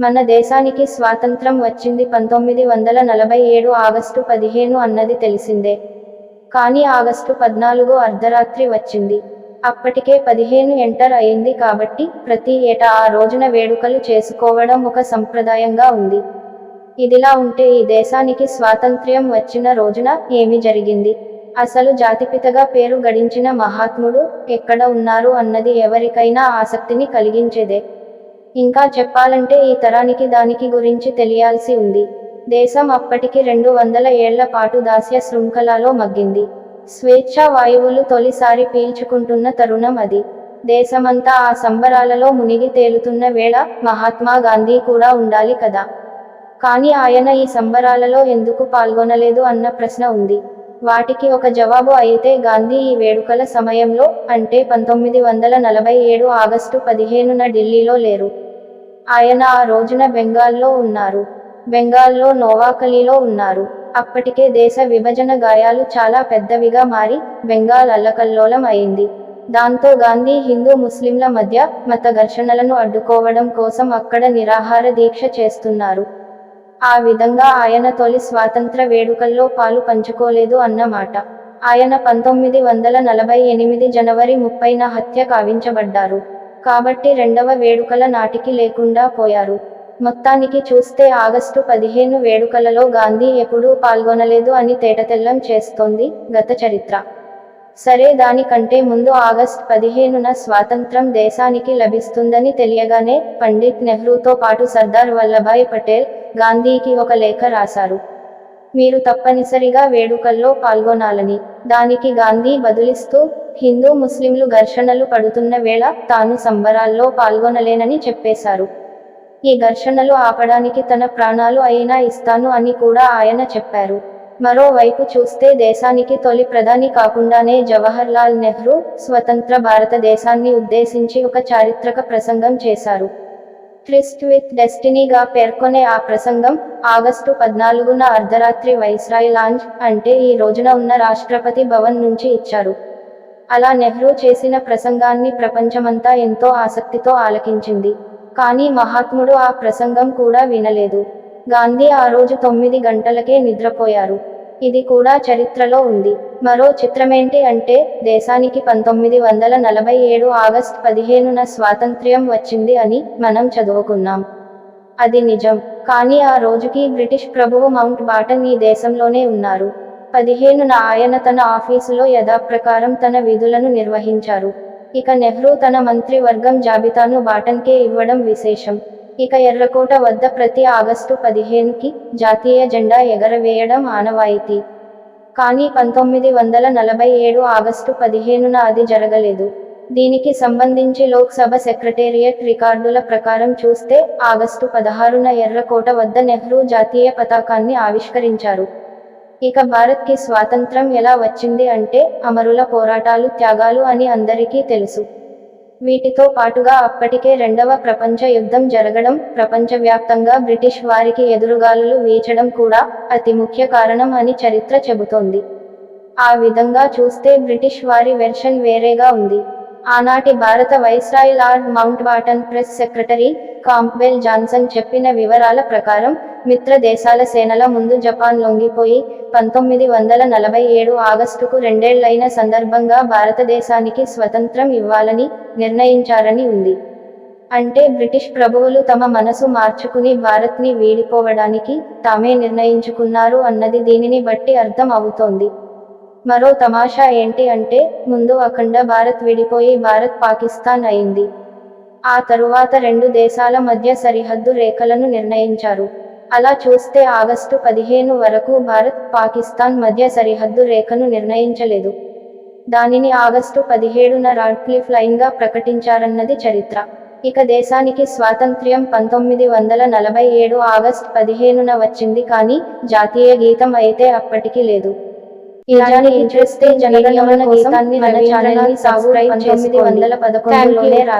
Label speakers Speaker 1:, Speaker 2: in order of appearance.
Speaker 1: మన దేశానికి స్వాతంత్రం వచ్చింది పంతొమ్మిది వందల నలభై ఏడు ఆగస్టు పదిహేను అన్నది తెలిసిందే. కానీ ఆగస్టు పద్నాలుగు అర్ధరాత్రి వచ్చింది. అప్పటికే పదిహేను ఎంటర్ అయింది కాబట్టి ప్రతి ఏటా ఆ రోజున వేడుకలు చేసుకోవడం ఒక సంప్రదాయంగా ఉంది. ఇదిలా ఉంటే ఈ దేశానికి స్వాతంత్ర్యం వచ్చిన రోజున ఏమి జరిగింది? అసలు జాతిపితగా పేరు గడించిన మహాత్ముడు ఎక్కడ ఉన్నారు అన్నది ఎవరికైనా ఆసక్తిని కలిగించేదే. ఇంకా చెప్పాలంటే ఈ తరానికి దానికి గురించి తెలియాల్సి ఉంది. దేశం అప్పటికి రెండు వందల ఏళ్ళ పాటు దాస్య శృంఖలాలో మగ్గింది. స్వేచ్ఛా వాయువులు తొలిసారి పీల్చుకుంటున్న తరుణం అది. దేశమంతా ఆ సంబరాలలో మునిగి తేలుతున్న వేళ మహాత్మా గాంధీ కూడా ఉండాలి కదా. కానీ ఆయన ఈ సంబరాలలో ఎందుకు పాల్గొనలేదు అన్న ప్రశ్న ఉంది. వాటికి ఒక జవాబు అయితే గాంధీ ఈ వేడుకల సమయంలో అంటే పంతొమ్మిది వందల నలభై ఏడు ఆగస్టు పదిహేనున ఢిల్లీలో లేరు. ఆయన ఆ రోజున బెంగాల్లో ఉన్నారు. బెంగాల్లో నోవాకలీలో ఉన్నారు. అప్పటికే దేశ విభజన గాయాలు చాలా పెద్దవిగా మారి బెంగాల్ అల్లకల్లోలం అయింది. దాంతో గాంధీ హిందూ ముస్లింల మధ్య మత ఘర్షణలను అడ్డుకోవడం కోసం అక్కడ నిరాహార దీక్ష చేస్తున్నారు. ఆ విధంగా ఆయన తొలి స్వాతంత్ర వేడుకల్లో పాలు పంచుకోలేదు అన్నమాట. ఆయన పంతొమ్మిది వందల నలభై ఎనిమిది జనవరి ముప్పైన హత్య కావించబడ్డారు. కాబట్టి రెండవ వేడుకల నాటికి లేకుండా పోయారు. మొత్తానికి చూస్తే ఆగస్టు పదిహేను వేడుకలలో గాంధీ ఎప్పుడూ పాల్గొనలేదు అని తేటతెల్లం చేస్తోంది గత చరిత్ర. సరే దానికంటే ముందు ఆగస్ట్ పదిహేనున స్వాతంత్రం దేశానికి లభిస్తుందని తెలియగానే పండిట్ నెహ్రూతో పాటు సర్దార్ వల్లభాయ్ పటేల్ గాంధీకి ఒక లేఖ రాశారు. మీరు తప్పనిసరిగా వేడుకల్లో పాల్గొనాలని దానికి గాంధీ బదులిస్తూ హిందూ ముస్లింలు ఘర్షణలు పడుతున్న వేళ తాను సంబరాల్లో పాల్గొనలేనని చెప్పేశారు. ఈ ఘర్షణలు ఆపడానికి తన ప్రాణాలు అయినా ఇస్తాను అని కూడా ఆయన చెప్పారు. మరోవైపు చూస్తే దేశానికి తొలి ప్రధాని కాకుండానే జవహర్ లాల్ నెహ్రూ స్వతంత్ర భారతదేశాన్ని ఉద్దేశించి ఒక చారిత్రక ప్రసంగం చేశారు. ట్రిస్ట్ విత్ డెస్టినీగా పేర్కొనే ఆ ప్రసంగం ఆగస్టు పద్నాలుగున అర్ధరాత్రి వైస్రాయ్ లాంజ్ అంటే ఈ రోజున ఉన్న రాష్ట్రపతి భవన్ నుంచి ఇచ్చారు. అలా నెహ్రూ చేసిన ప్రసంగాన్ని ప్రపంచమంతా ఎంతో ఆసక్తితో ఆలకించింది. కానీ మహాత్ముడు ఆ ప్రసంగం కూడా వినలేదు. గాంధీ ఆ రోజు తొమ్మిది గంటలకే నిద్రపోయారు. ఇది కూడా చరిత్రలో ఉంది. మరో చిత్రమేంటి అంటే దేశానికి పంతొమ్మిది వందల నలభై ఏడు ఆగస్ట్ పదిహేనున స్వాతంత్ర్యం వచ్చింది అని మనం చదువుకున్నాం. అది నిజం. కానీ ఆ రోజుకి బ్రిటిష్ ప్రభువు మౌంట్ బాటన్ ఈ దేశంలోనే ఉన్నారు. పదిహేనున ఆయన తన ఆఫీసులో యథాప్రకారం తన విధులను నిర్వహించారు. ఇక నెహ్రూ తన మంత్రివర్గం జాబితాను బాటన్కే ఇవ్వడం విశేషం. ఇక ఎర్రకోట వద్ద ప్రతి ఆగస్టు పదిహేనుకి జాతీయ జెండా ఎగరవేయడం ఆనవాయితీ. కానీ పంతొమ్మిది వందల నలభై ఏడు ఆగస్టు పదిహేనున అది జరగలేదు. దీనికి సంబంధించి లోక్సభ సెక్రటేరియట్ రికార్డుల ప్రకారం చూస్తే ఆగస్టు పదహారున ఎర్రకోట వద్ద నెహ్రూ జాతీయ పతాకాన్ని ఆవిష్కరించారు. ఇక భారత్కి స్వాతంత్రం ఎలా వచ్చింది అంటే అమరుల పోరాటాలు త్యాగాలు అని అందరికీ తెలుసు. వీటితో పాటుగా అప్పటికే రెండవ ప్రపంచ యుద్ధం జరగడం ప్రపంచవ్యాప్తంగా బ్రిటిష్ వారికి ఎదురుగాలులు వీచడం కూడా అతి ముఖ్య కారణం అని చరిత్ర చెబుతోంది. ఆ విధంగా చూస్తే బ్రిటిష్ వారి వెర్షన్ వేరేగా ఉంది. ఆనాటి భారత viceroy lord Mountbatten press secretary Campbell Johnson చెప్పిన వివరాల ప్రకారం మిత్ర దేశాల సేనల ముందు జపాన్ లొంగిపోయి పంతొమ్మిది వందల నలభై ఏడు ఆగస్టుకు రెండేళ్ళైన సందర్భంగా భారతదేశానికి స్వతంత్రం ఇవ్వాలని నిర్ణయించారని ఉంది. అంటే బ్రిటిష్ ప్రభువులు తమ మనసు మార్చుకుని భారత్ని వీడిపోవడానికి తామే నిర్ణయించుకున్నారు అన్నది దీనిని బట్టి అర్థం అవుతోంది. మరో తమాషా ఏంటి అంటే ముందు అఖండ భారత్ విడిపోయి భారత్ పాకిస్తాన్ అయింది. ఆ తరువాత రెండు దేశాల మధ్య సరిహద్దు రేఖలను నిర్ణయించారు. అలా చూస్తే ఆగస్టు పదిహేను వరకు భారత్ పాకిస్తాన్ మధ్య సరిహద్దు రేఖను నిర్ణయించలేదు. దానిని ఆగస్టు పదిహేడున రాడ్క్లిఫ్ లైన్గా ప్రకటించారన్నది చరిత్ర. ఇక దేశానికి స్వాతంత్ర్యం పంతొమ్మిది వందల నలభై ఏడు ఆగస్ట్ పదిహేనున వచ్చింది కానీ జాతీయ గీతం అయితే అప్పటికి లేదు. ఇలాంటి ఇంట్రెస్టింగ్ జనగణమన గీతాన్ని మన ఛానల్ని సబ్స్క్రైబ్ చేసి వందల పదకొండులోనే రాశారు